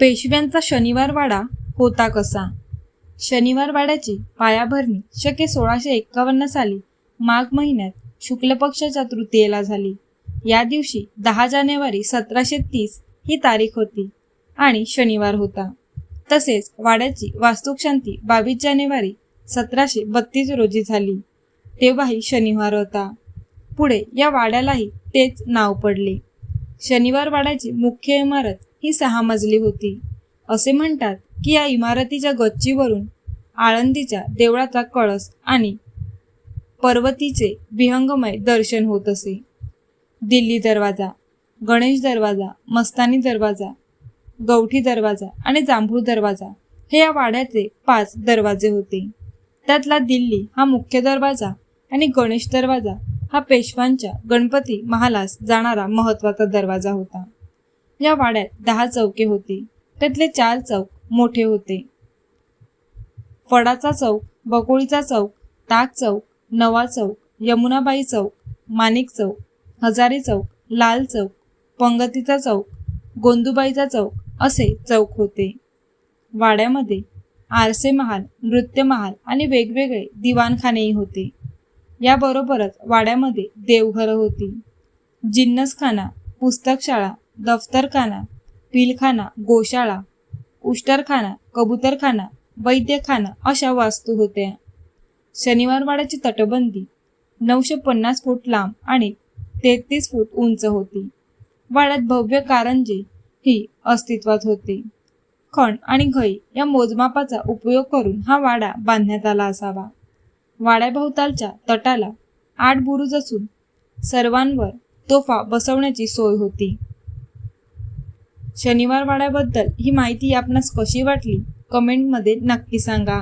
पेशव्यांचा शनिवार वाडा होता कसा? शनिवार वाड्याची पायाभरणी शके सोळाशे एक्कावन्न साली माघ महिन्यात शुक्ल पक्षाच्या तृतीयेला झाली. या दिवशी दहा जानेवारी सतराशे तीस ही तारीख होती आणि शनिवार होता. तसेच वाड्याची वास्तुकशांती बावीस जानेवारी सतराशे बत्तीस रोजी झाली. तेव्हाही शनिवार होता. पुढे या वाड्यालाही तेच नाव पडले. शनिवार वाड्याची मुख्य इमारत ही सहा मजली होती. असे म्हणतात की या इमारतीच्या गच्चीवरून आळंदीच्या देवळाचा कळस आणि पर्वतीचे विहंगमय दर्शन होत असे. दिल्ली दरवाजा गणेश दरवाजा मस्तानी दरवाजा गवठी दरवाजा आणि जांभूळ दरवाजा हे या वाड्याचे पाच दरवाजे होते. त्यातला दिल्ली हा मुख्य दरवाजा आणि गणेश दरवाजा हा पेशवांच्या गणपती महालास जाणारा महत्त्वाचा दरवाजा होता. या वाड्यात दहा चौके होते. त्यातले चार चौक मोठे होते. फडाचा चौक बकोळीचा चौक ताक चौक नवा चौक यमुनाबाई चौक माणिक चौक हजारी चौक लाल चौक पंगतीचा चौक गोंदूबाईचा चौक असे चौक होते. वाड्यामध्ये आरसे महाल नृत्य महाल आणि वेगवेगळे दिवाणखानेही होते. याबरोबरच वाड्यामध्ये देवघरं होती. जिन्नसखाना पुस्तकशाळा दफ्तरखाना पिलखाना गोशाळा उष्टरखाना कबूतरखाना वैद्यखाना अशा वास्तू होत्या. शनिवारवाड्याची तटबंदी नऊशे पन्नास फूट लांब आणि तेहतीस फूट उंच होती. वाड्यात भव्य कारंजे ही अस्तित्वात होते. खण आणि घई या मोजमापाचा उपयोग करून हा वाडा बांधण्यात आला असावा. वाड्याभोवतालच्या तटाला आठ बुरुज असून सर्वांवर तोफा बसवण्याची सोय होती. शनिवार वाड्याबद्दल ही माहिती आपणास कशी वाटली? कमेंटमध्ये नक्की सांगा.